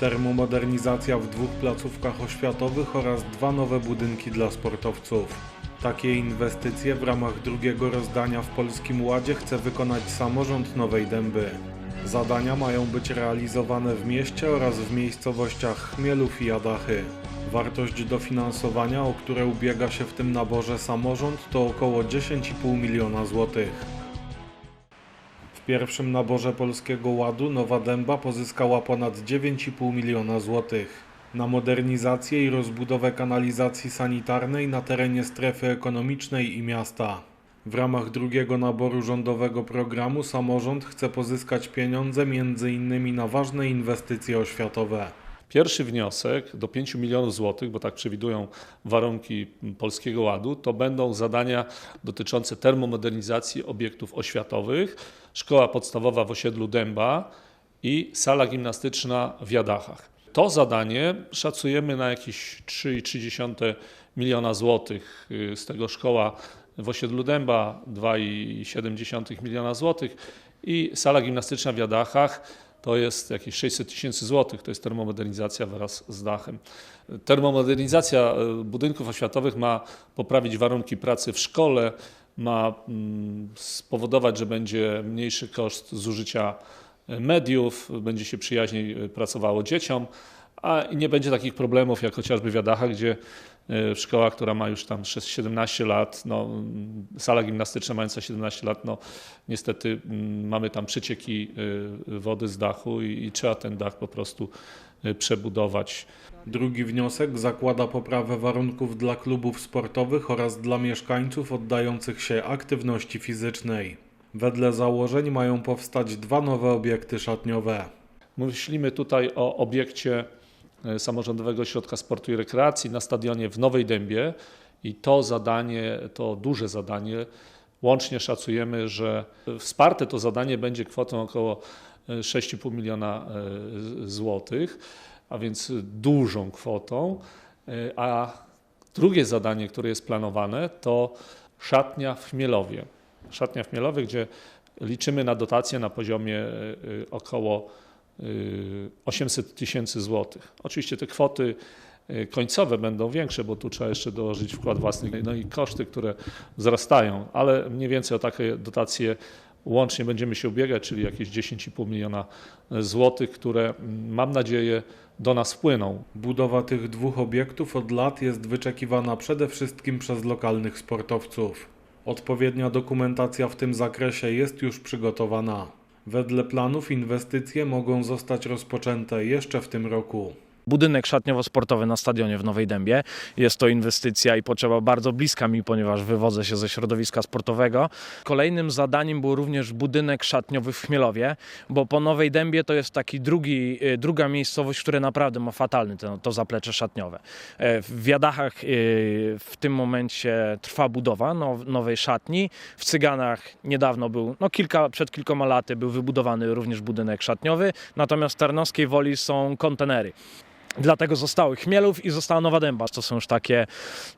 termomodernizacja w dwóch placówkach oświatowych oraz dwa nowe budynki dla sportowców. Takie inwestycje w ramach drugiego rozdania w Polskim Ładzie chce wykonać samorząd Nowej Dęby. Zadania mają być realizowane w mieście oraz w miejscowościach Chmielów i Jadachy. Wartość dofinansowania, o które ubiega się w tym naborze samorząd, to około 10,5 miliona złotych. Pierwszym naborze Polskiego Ładu Nowa Dęba pozyskała ponad 9,5 miliona złotych na modernizację i rozbudowę kanalizacji sanitarnej na terenie strefy ekonomicznej i miasta. W ramach drugiego naboru rządowego programu samorząd chce pozyskać pieniądze m.in. na ważne inwestycje oświatowe. Pierwszy wniosek do 5 milionów złotych, bo tak przewidują warunki Polskiego Ładu, to będą zadania dotyczące termomodernizacji obiektów oświatowych, szkoła podstawowa w osiedlu Dęba i sala gimnastyczna w Jadachach. To zadanie szacujemy na jakieś 3,3 miliona złotych, z tego szkoła w osiedlu Dęba 2,7 miliona złotych i sala gimnastyczna w Jadachach to jest jakieś 600 tysięcy złotych, to jest termomodernizacja wraz z dachem. Termomodernizacja y, budynków oświatowych ma poprawić warunki pracy w szkole, ma mm, spowodować, że będzie mniejszy koszt zużycia y, mediów, będzie się przyjaźniej y, pracowało dzieciom, a nie będzie takich problemów jak chociażby w Jadachach, gdzie szkoła, która ma już tam 17 lat, no, sala gimnastyczna mająca 17 lat, no niestety mm, mamy tam przecieki wody z dachu i, i trzeba ten dach po prostu przebudować. Drugi wniosek zakłada poprawę warunków dla klubów sportowych oraz dla mieszkańców oddających się aktywności fizycznej. Wedle założeń mają powstać dwa nowe obiekty szatniowe. Myślimy tutaj o obiekcie e, samorządowego ośrodka sportu i rekreacji na stadionie w Nowej Dębie i to zadanie, to duże zadanie, łącznie szacujemy, że wsparte to zadanie będzie kwotą około 6,5 miliona e, złotych, a więc dużą kwotą. E, a drugie zadanie, które jest planowane, to szatnia w Chmielowie. Szatnia w Chmielowie, gdzie liczymy na dotację na poziomie e, około 800 tysięcy złotych. Oczywiście te kwoty końcowe będą większe, bo tu trzeba jeszcze dołożyć wkład własny, no i koszty, które wzrastają, ale mniej więcej o takie dotacje łącznie będziemy się ubiegać, czyli jakieś 10,5 miliona złotych, które mm, mam nadzieję do nas wpłyną. Budowa tych dwóch obiektów od lat jest wyczekiwana przede wszystkim przez lokalnych sportowców. Odpowiednia dokumentacja w tym zakresie jest już przygotowana. Wedle planów inwestycje mogą zostać rozpoczęte jeszcze w tym roku budynek szatniowo-sportowy na stadionie w Nowej Dębie. Jest to inwestycja i potrzeba bardzo bliska mi, ponieważ wywodzę się ze środowiska sportowego. Kolejnym zadaniem był również budynek szatniowy w Chmielowie, bo po Nowej Dębie to jest taki drugi, y, druga miejscowość, która naprawdę ma fatalny to, to zaplecze szatniowe. E, w Wiadachach y, w tym momencie trwa budowa nowej szatni. W Cyganach niedawno był, no kilka, przed kilkoma laty był wybudowany również budynek szatniowy, natomiast w Tarnowskiej Woli są kontenery. Dlatego zostały Chmielów i została Nowa Dęba. To są już takie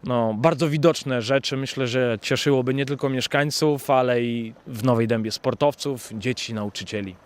no, bardzo widoczne rzeczy. Myślę, że cieszyłoby nie tylko mieszkańców, ale i w Nowej Dębie sportowców, dzieci, nauczycieli.